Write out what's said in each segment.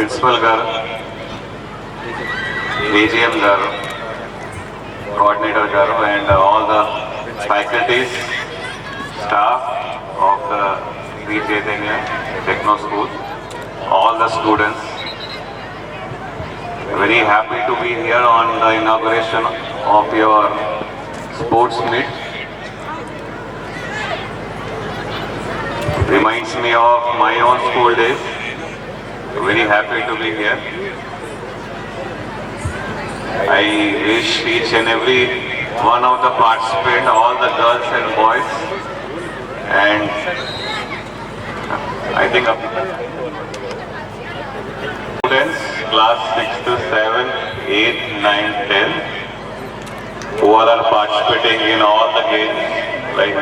Principal గారు AGM గారు coordinator గారు and all the faculties staff of the Shri Chaitanya techno school all the students very happy to be here on the inauguration of your sports meet. Reminds me of my own school days. Very happy to be here. I wish each and every one of the participants, all the girls and boys, and I think students, class 6 to 7, 8, 9, 10, who are participating in all the games like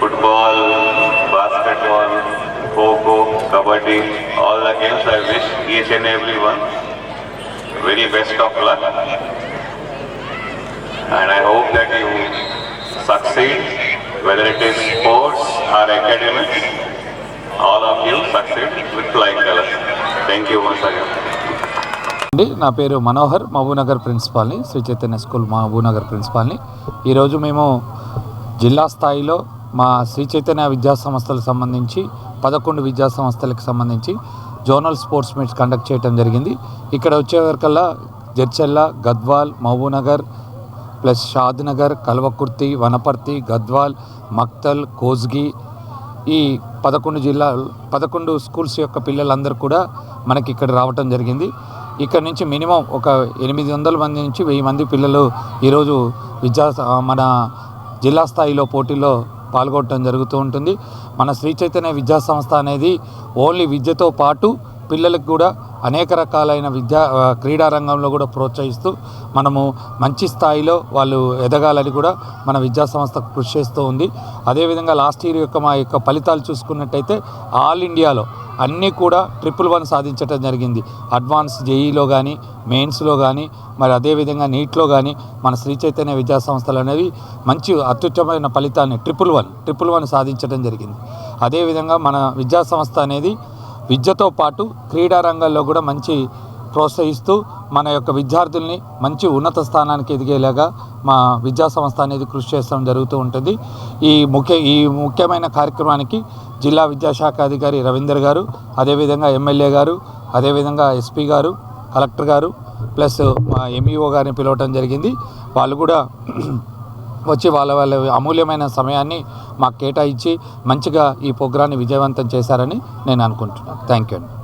football, basketball, kho kabaddi, all the games. I wish each and every one very best of luck. And I hope that you succeed, whether it is sports or academics, all of you succeed with flying colors. Thank you once again. అండి నా పేరు మనోహర్ మహబూబ్నగర్ ప్రిన్సిపాల్ని Sri Chaitanya school Mahabubnagar ప్రిన్సిపాల్ని ఈరోజు మేము జిల్లా స్థాయిలో మా శ్రీ చైతన్య విద్యా సంస్థలకు సంబంధించి పదకొండు విద్యా సంస్థలకు సంబంధించి జోనల్ స్పోర్ట్స్ మీట్స్ కండక్ట్ చేయడం జరిగింది. ఇక్కడ వచ్చేవరకల్లా జడ్చెల్ల గద్వాల్ మహబూబ్నగర్ ప్లస్ షాద్నగర్ కల్వకుర్తి వనపర్తి గద్వాల్ మక్తల్ కోజ్గి ఈ పదకొండు జిల్లా పదకొండు స్కూల్స్ యొక్క పిల్లలందరూ కూడా మనకి ఇక్కడ రావటం జరిగింది. ఇక్కడ నుంచి మినిమం ఒక ఎనిమిది వందల మంది నుంచి వెయ్యి మంది పిల్లలు ఈరోజు విద్యా మన జిల్లా స్థాయిలో పోటీలో పాల్గొనడం జరుగుతూ ఉంటుంది. మన శ్రీ చైతన్య విద్యా సంస్థ అనేది ఓన్లీ విద్యతో పాటు పిల్లలకు కూడా అనేక రకాలైన విద్యా క్రీడారంగంలో క్రీడా రంగంలో కూడా ప్రోత్సహిస్తూ మనము మంచి స్థాయిలో వాళ్ళు ఎదగాలని కూడా మన విద్యా సంస్థ కృషి చేస్తూ ఉంది. అదేవిధంగా లాస్ట్ ఇయర్ యొక్క మా యొక్క ఫలితాలు చూసుకున్నట్టయితే ఆల్ ఇండియాలో అన్నీ కూడా ట్రిపుల్ వన్ సాధించడం జరిగింది. అడ్వాన్స్ జేఈలో కానీ మెయిన్స్లో కానీ మరి అదేవిధంగా నీట్లో కానీ మన శ్రీ చైతన్య విద్యా సంస్థలు అనేవి మంచి అత్యుత్తమైన ఫలితాన్ని ట్రిపుల్ వన్ ట్రిపుల్ వన్ సాధించడం జరిగింది. అదేవిధంగా మన విద్యా సంస్థ అనేది విద్యతో పాటు క్రీడా రంగంలో కూడా మంచి ప్రోత్సహిస్తూ మన యొక్క విద్యార్థుల్ని మంచి ఉన్నత స్థానానికి ఎదిగేలాగా మా విద్యా సంస్థ అనేది కృషి చేస్తడం జరుగుతూ ఉంటుంది. ఈ ముఖ్య ఈ ముఖ్యమైన కార్యక్రమానికి జిల్లా విద్యాశాఖ అధికారి రవీందర్ గారు అదేవిధంగా ఎమ్మెల్యే గారు అదేవిధంగా ఎస్పీ గారు కలెక్టర్ గారు ప్లస్ మా ఎంఈఓ గారిని పిలవటం జరిగింది. వాళ్ళు కూడా వచ్చి వాళ్ళ వాళ్ళ అమూల్యమైన సమయాన్ని మాకు కేటాయించి మంచిగా ఈ ప్రోగ్రాన్ని విజయవంతం చేశారని నేను అనుకుంటున్నాను. థ్యాంక్ యూ అండి.